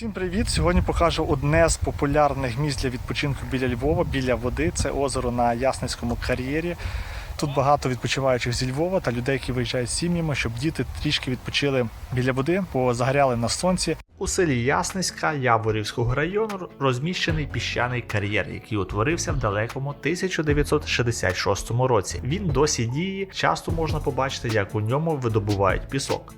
Всім привіт! Сьогодні покажу одне з популярних місць для відпочинку біля Львова, біля води. Це озеро на Ясницькому кар'єрі. Тут багато відпочиваючих зі Львова та людей, які виїжджають з сім'ями, щоб діти трішки відпочили біля води, позагоряли на сонці. У селі Ясницька Яворівського району розміщений піщаний кар'єр, який утворився в далекому 1966 році. Він досі діє. Часто можна побачити, як у ньому видобувають пісок.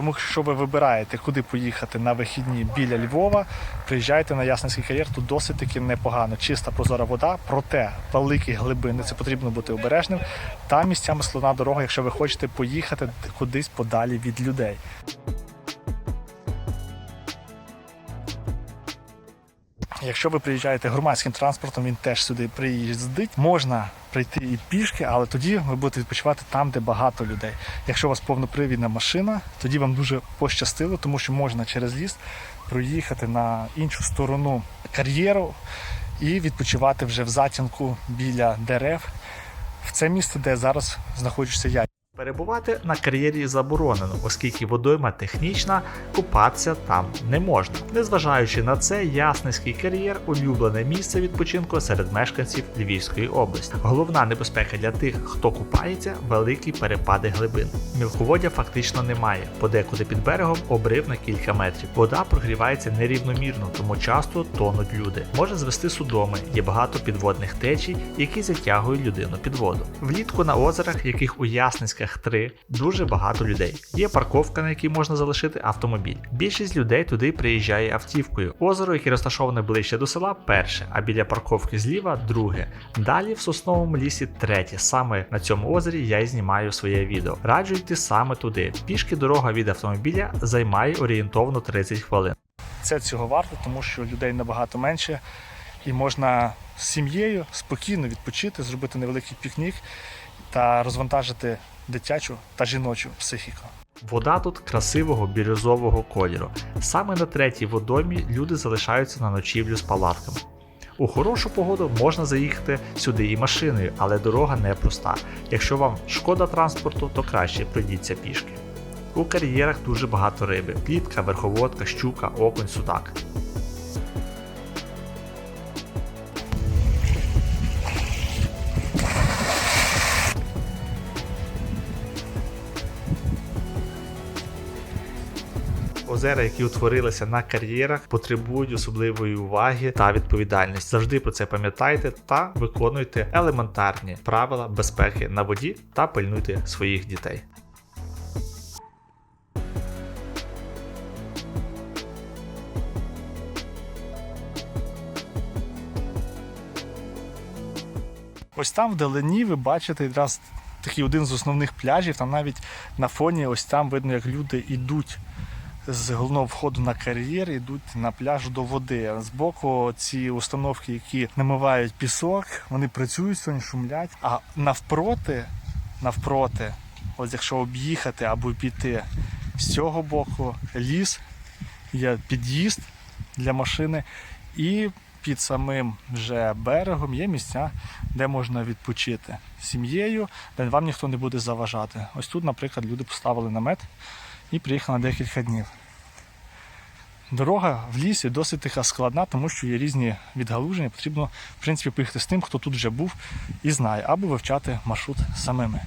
Тому що ви вибираєте, куди поїхати на вихідні біля Львова, приїжджайте на Ясницький кар'єр, тут досить таки непогано. Чиста прозора вода, проте великі глибини, це потрібно бути обережним. Та місцями слона дорога, якщо ви хочете поїхати кудись подалі від людей. Якщо ви приїжджаєте громадським транспортом, він теж сюди приїздить. Можна прийти і пішки, але тоді ви будете відпочивати там, де багато людей. Якщо у вас повнопривідна машина, тоді вам дуже пощастило, тому що можна через ліс проїхати на іншу сторону кар'єру і відпочивати вже в затінку біля дерев в це місце, де зараз знаходжуся я. Перебувати на кар'єрі заборонено, оскільки водойма технічна, купатися там не можна. Незважаючи на це, Ясницький кар'єр улюблене місце відпочинку серед мешканців Львівської області. Головна небезпека для тих, хто купається, великі перепади глибин. Мілководдя фактично немає. Подекуди під берегом обрив на кілька метрів. Вода прогрівається нерівномірно, тому часто тонуть люди. Може звести судоми. Є багато підводних течій, які затягують людину під воду. Влітку на озерах, яких у Ясницьких три, дуже багато людей. Є парковка, на якій можна залишити автомобіль. Більшість людей туди приїжджає автівкою. Озеро, яке розташоване ближче до села, перше, а біля парковки зліва друге. Далі в сосновому лісі третє. Саме на цьому озері я й знімаю своє відео. Раджу йти саме туди. Пішки дорога від автомобіля займає орієнтовно 30 хвилин. Це цього варто, тому що людей набагато менше, і можна з сім'єю спокійно відпочити, зробити невеликий пікнік та розвантажити дитячу та жіночу психіку. Вода тут красивого бірюзового кольору. Саме на третій водоймі люди залишаються на ночівлю з палатками. У хорошу погоду можна заїхати сюди і машиною, але дорога непроста. Якщо вам шкода транспорту, то краще пройдіться пішки. У кар'єрах дуже багато риби: плітка, верховодка, щука, окунь, судак. Озера, які утворилися на кар'єрах, потребують особливої уваги та відповідальності. Завжди про це пам'ятайте та виконуйте елементарні правила безпеки на воді та пильнуйте своїх дітей. Ось там вдалині ви бачите якраз такий один з основних пляжів. Там навіть на фоні ось там видно, як люди йдуть з головного входу на кар'єр, йдуть на пляж до води. Збоку ці установки, які намивають пісок, вони працюють сьогодні, шумлять. А навпроти, навпроти, ось якщо об'їхати або піти з цього боку, ліс, є під'їзд для машини, і під самим вже берегом є місця, де можна відпочити з сім'єю, де вам ніхто не буде заважати. Ось тут, наприклад, люди поставили намет і приїхав на декілька днів. Дорога в лісі досить така складна, тому що є різні відгалуження. Потрібно, в принципі, поїхати з тим, хто тут вже був і знає, або вивчати маршрут самими.